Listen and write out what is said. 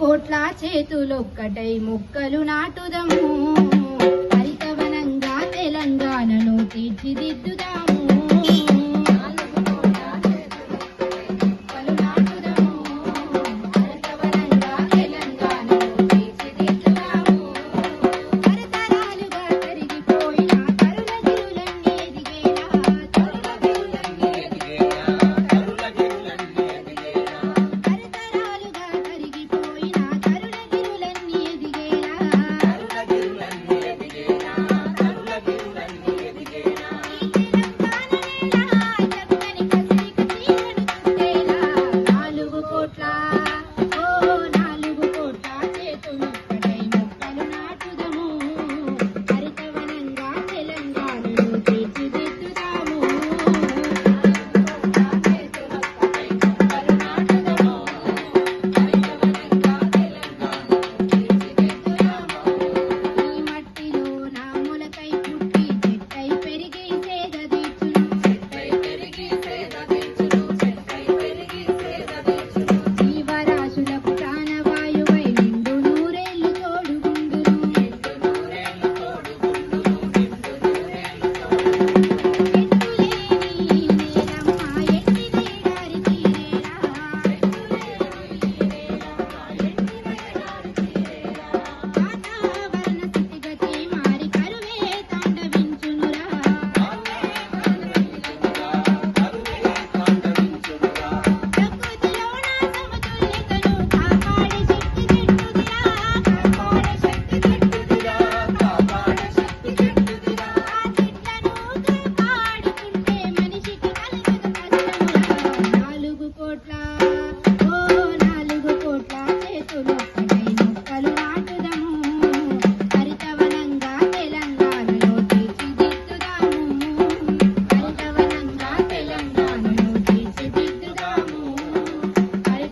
కోట్ల చేతులొక్కటై మొక్కలు నాటుదము.